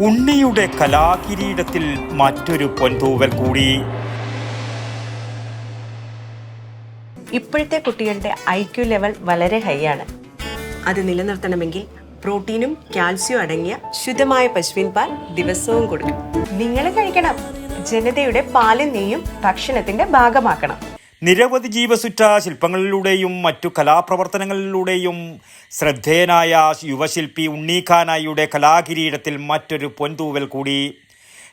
ഉണ്ണിയുടെ കലാകിരീടത്തിൽ മറ്റൊരു പൊൻതൂവൽ കൂടി. ഇപ്പോഴത്തെ കുട്ടികളുടെ ഐ ക്യു ലെവൽ വളരെ ഹൈ ആണ്. അത് നിലനിർത്തണമെങ്കിൽ പ്രോട്ടീനും കാൽസ്യവും അടങ്ങിയ ശുദ്ധമായ പശുവിൻ പാൽ ദിവസവും കൊടുക്കും നിങ്ങൾ കഴിക്കണം. ജനതയുടെ പാലും നെയ്യും ഭക്ഷണത്തിന്റെ ഭാഗമാക്കണം. നിരവധി ജീവസുറ്റ ശില്പങ്ങളിലൂടെയും മറ്റു കലാപ്രവർത്തനങ്ങളിലൂടെയും ശ്രദ്ധേയനായ യുവശില്പി ഉണ്ണീഖാനായിയുടെ കലാകിരീടത്തിൽ മറ്റൊരു പൊൻതൂവൽ കൂടി.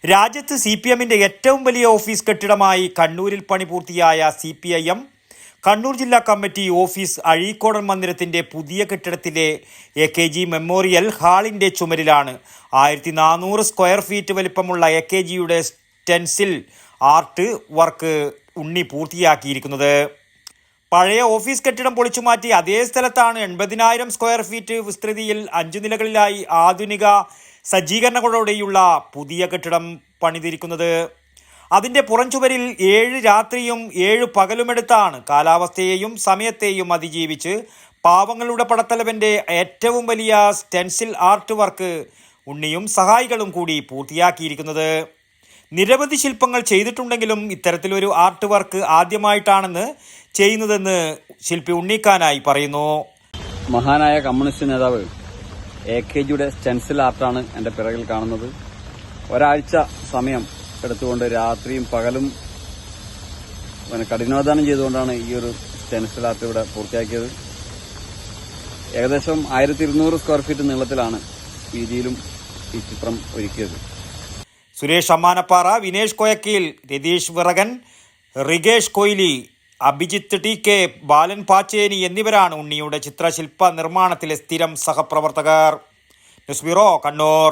രാജ്യത്ത് സി പി എമ്മിന്റെ ഏറ്റവും വലിയ ഓഫീസ് കെട്ടിടമായി കണ്ണൂരിൽ പണി പൂർത്തിയായ C P I M Kannur ജില്ലാ കമ്മിറ്റി ഓഫീസ് അഴീക്കോടൻ മന്ദിരത്തിന്റെ പുതിയ കെട്ടിടത്തിലെ എ കെ ജി മെമ്മോറിയൽ ഹാളിന്റെ ചുമരിലാണ് ആയിരത്തി നാനൂറ് സ്ക്വയർ ഫീറ്റ് വലിപ്പമുള്ള എ കെ ജിയുടെ സ്റ്റെൻസിൽ ആർട്ട് വർക്ക് ഉണ്ണി പൂർത്തിയാക്കിയിരിക്കുന്നത്. പഴയ ഓഫീസ് കെട്ടിടം പൊളിച്ചു മാറ്റി അതേ സ്ഥലത്താണ് എൺപതിനായിരം സ്ക്വയർ ഫീറ്റ് വിസ്തൃതിയിൽ അഞ്ചു നിലകളിലായി ആധുനിക സജ്ജീകരണങ്ങളോടെയുള്ള പുതിയ കെട്ടിടം പണിതിരിക്കുന്നത്. അതിന്റെ പുറംചുവരിൽ ഏഴ് രാത്രിയും ഏഴ് പകലുമെടുത്താണ് കാലാവസ്ഥയെയും സമയത്തെയും അതിജീവിച്ച് പാവങ്ങളുടെ പടത്തലവന്റെ ഏറ്റവും വലിയ സ്റ്റെൻസിൽ ആർട്ട് വർക്ക് ഉണ്ണിയും സഹായികളും കൂടി പൂർത്തിയാക്കിയിരിക്കുന്നത്. നിരവധി ശില്പങ്ങൾ ചെയ്തിട്ടുണ്ടെങ്കിലും ഇത്തരത്തിലൊരു ആർട്ട് വർക്ക് ആദ്യമായിട്ടാണെന്ന് ചെയ്യുന്നതെന്ന് ശില്പി ഉണ്ണിക്കാനായി പറയുന്നു. മഹാനായ കമ്മ്യൂണിസ്റ്റ് നേതാവ് എ കെ ജിയുടെ സ്റ്റെൻസിൽ ആർട്ടാണ് എന്റെ പിറകിൽ കാണുന്നത്. ഒരാഴ്ച സമയം എടുത്തുകൊണ്ട് രാത്രിയും പകലും കഠിനാധാനം ചെയ്തുകൊണ്ടാണ് ഈ ഒരു സ്റ്റെൻസിൽ ആർട്ട് ഇവിടെ പൂർത്തിയാക്കിയത്. ഏകദേശം ആയിരത്തി ഇരുന്നൂറ് സ്ക്വയർ ഫീറ്റ് നീളത്തിലാണ് വീതിയിലും ഈ ചിത്രം ഒരുക്കിയത്. സുരേഷ് അമ്മാനപ്പാറ വിനേഷ് കോയക്കീൽ രതീഷ് വിറകൻ റിഗേഷ് കൊയ്ലി അഭിജിത്ത് ടി കെ ബാലൻ പാച്ചേനി എന്നിവരാണ് ഉണ്ണിയുടെ ചിത്രശില്പ നിർമ്മാണത്തിലെ സ്ഥിരം സഹപ്രവർത്തകർ. News bureau Kannur.